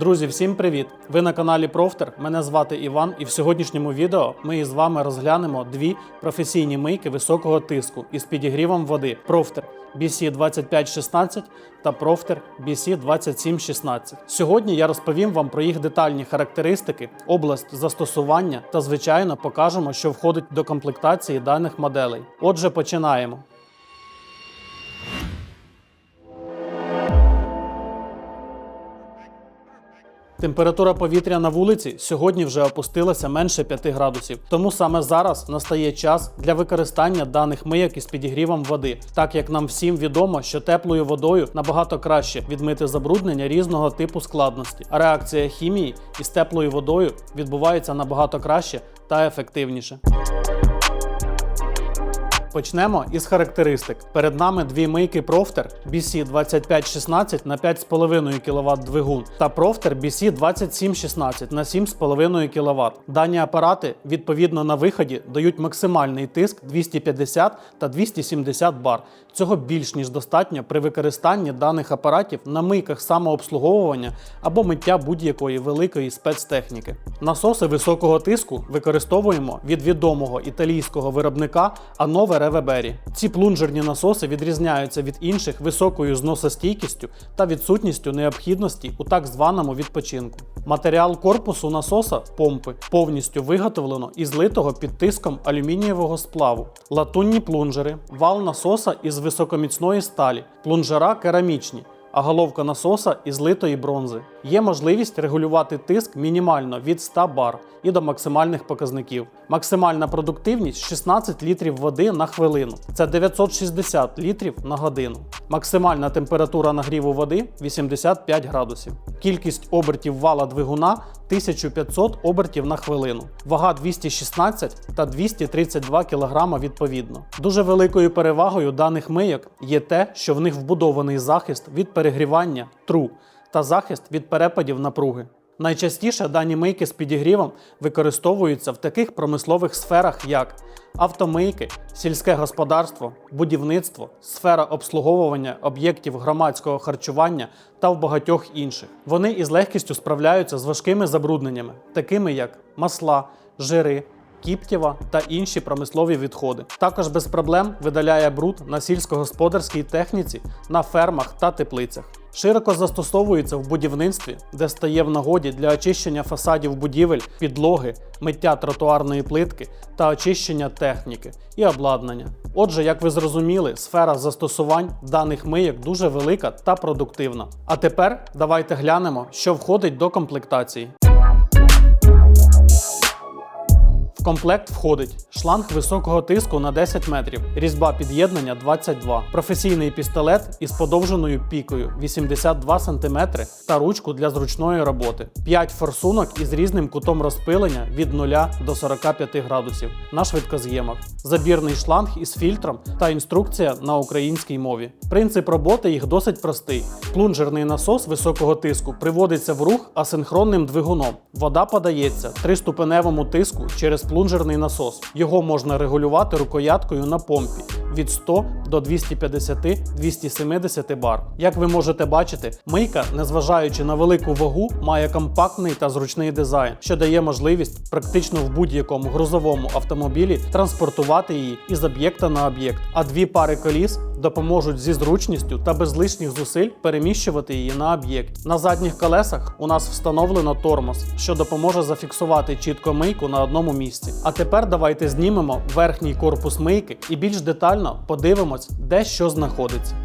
Друзі, всім привіт! Ви на каналі Профтер. Мене звати Іван, і в сьогоднішньому відео ми із вами розглянемо дві професійні мийки високого тиску із підігрівом води Профтер BC 2516 та Профтер BC 2716. Сьогодні я розповім вам про їх детальні характеристики, область застосування та, звичайно, покажемо, що входить до комплектації даних моделей. Отже, починаємо. Температура повітря на вулиці сьогодні вже опустилася менше 5 градусів, тому саме зараз настає час для використання даних мийок із підігрівом води, так як нам всім відомо, що теплою водою набагато краще відмити забруднення різного типу складності, а реакція хімії із теплою водою відбувається набагато краще та ефективніше. Почнемо із характеристик. Перед нами дві мийки Profter BC 2516 на 5,5 кВт двигун та Profter BC 2716 на 7,5 кВт. Дані апарати відповідно на виході дають максимальний тиск 250 та 270 бар. Цього більш ніж достатньо при використанні даних апаратів на мийках самообслуговування або миття будь-якої великої спецтехніки. Насоси високого тиску використовуємо від відомого італійського виробника Reveberi. Ці плунжерні насоси відрізняються від інших високою зносостійкістю та відсутністю необхідності у так званому відпочинку. Матеріал корпусу насоса помпи повністю виготовлено із литого під тиском алюмінієвого сплаву, латунні плунжери, вал насоса із високоміцної сталі, плунжера керамічні. А головка насоса із литої бронзи. Є можливість регулювати тиск мінімально від 100 бар і до максимальних показників. Максимальна продуктивність 16 літрів води на хвилину. Це 960 літрів на годину. Максимальна температура нагріву води 85 градусів. Кількість обертів вала двигуна 1500 обертів на хвилину. Вага 216 та 232 кг відповідно. Дуже великою перевагою даних мийок є те, що в них вбудований захист від перегрівання тру та захист від перепадів напруги. Найчастіше дані мийки з підігрівом використовуються в таких промислових сферах, як автомийки, сільське господарство, будівництво, сфера обслуговування об'єктів громадського харчування та в багатьох інших. Вони із легкістю справляються з важкими забрудненнями, такими як масла, жири. Кіптєва та інші промислові відходи. Також без проблем видаляє бруд на сільськогосподарській техніці, на фермах та теплицях. Широко застосовується в будівництві, де стає в нагоді для очищення фасадів будівель, підлоги, миття тротуарної плитки та очищення техніки і обладнання. Отже, як ви зрозуміли, сфера застосувань даних мийок дуже велика та продуктивна. А тепер давайте глянемо, що входить до комплектації. Комплект входить шланг високого тиску на 10 метрів, різьба під'єднання 22, професійний пістолет із подовженою пікою 82 см та ручку для зручної роботи, 5 форсунок із різним кутом розпилення від 0 до 45 градусів на швидкоз'ємах, забірний шланг із фільтром та інструкція на українській мові. Принцип роботи їх досить простий. Плунжерний насос високого тиску приводиться в рух асинхронним двигуном. Вода подається триступеневому тиску через плунжерний насос. Його можна регулювати рукояткою на помпі від 100 до 250-270 бар. Як ви можете бачити, мийка, незважаючи на велику вагу, має компактний та зручний дизайн, що дає можливість практично в будь-якому грузовому автомобілі транспортувати її із об'єкта на об'єкт. А дві пари коліс допоможуть зі зручністю та без лишніх зусиль переміщувати її на об'єкт. На задніх колесах у нас встановлено тормоз, що допоможе зафіксувати чітко мийку на одному місці. А тепер давайте знімемо верхній корпус мийки і більш детально подивимось, де що знаходиться.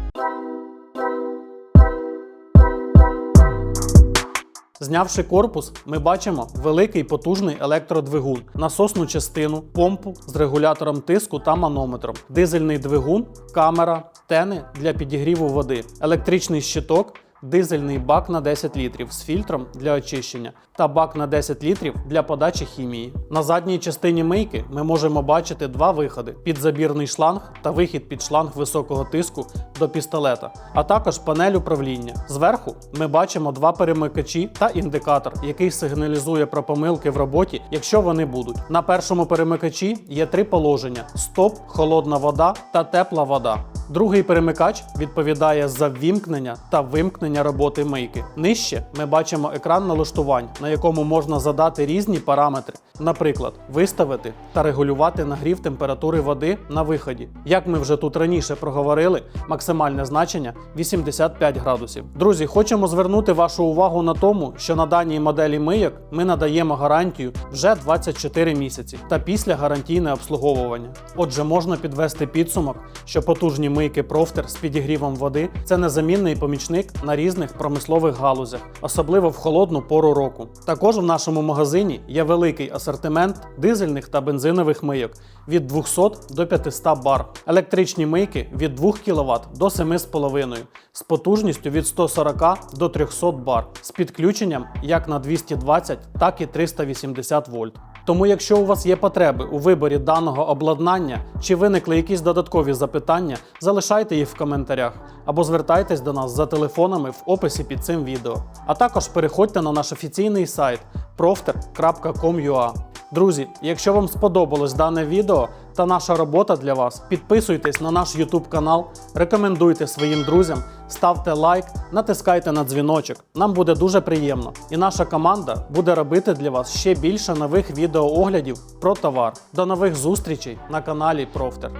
Знявши корпус, ми бачимо великий потужний електродвигун, насосну частину, помпу з регулятором тиску та манометром, дизельний двигун, камера, тени для підігріву води, електричний щиток. Дизельний бак на 10 літрів з фільтром для очищення та бак на 10 літрів для подачі хімії. На задній частині мийки ми можемо бачити два виходи: підзабірний шланг та вихід під шланг високого тиску до пістолета, а також панель управління. Зверху ми бачимо два перемикачі та індикатор, який сигналізує про помилки в роботі, якщо вони будуть. На першому перемикачі є три положення: стоп, холодна вода та тепла вода. Другий перемикач відповідає за ввімкнення та вимкнення роботи мийки. Нижче ми бачимо екран налаштувань, на якому можна задати різні параметри, наприклад, виставити та регулювати нагрів температури води на виході. Як ми вже тут раніше проговорили, максимальне значення 85 градусів. Друзі, хочемо звернути вашу увагу на тому, що на даній моделі мийок ми надаємо гарантію вже 24 місяці та після гарантійне обслуговування. Отже, можна підвести підсумок, що потужні мийки Профтер з підігрівом води це незамінний помічник на різних промислових галузях, особливо в холодну пору року. Також в нашому магазині є великий асортимент дизельних та бензинових мийок від 200 до 500 бар, електричні мийки від 2 кВт до 7,5 з потужністю від 140 до 300 бар, з підключенням як на 220, так і 380 вольт. Тому, якщо у вас є потреби у виборі даного обладнання чи виникли якісь додаткові запитання, залишайте їх в коментарях або звертайтесь до нас за телефонами в описі під цим відео. А також переходьте на наш офіційний сайт profter.com.ua. Друзі, якщо вам сподобалось дане відео та наша робота для вас, підписуйтесь на наш YouTube канал, рекомендуйте своїм друзям, ставте лайк, натискайте на дзвіночок. Нам буде дуже приємно. І наша команда буде робити для вас ще більше нових відеооглядів про товар. До нових зустрічей на каналі Профтер.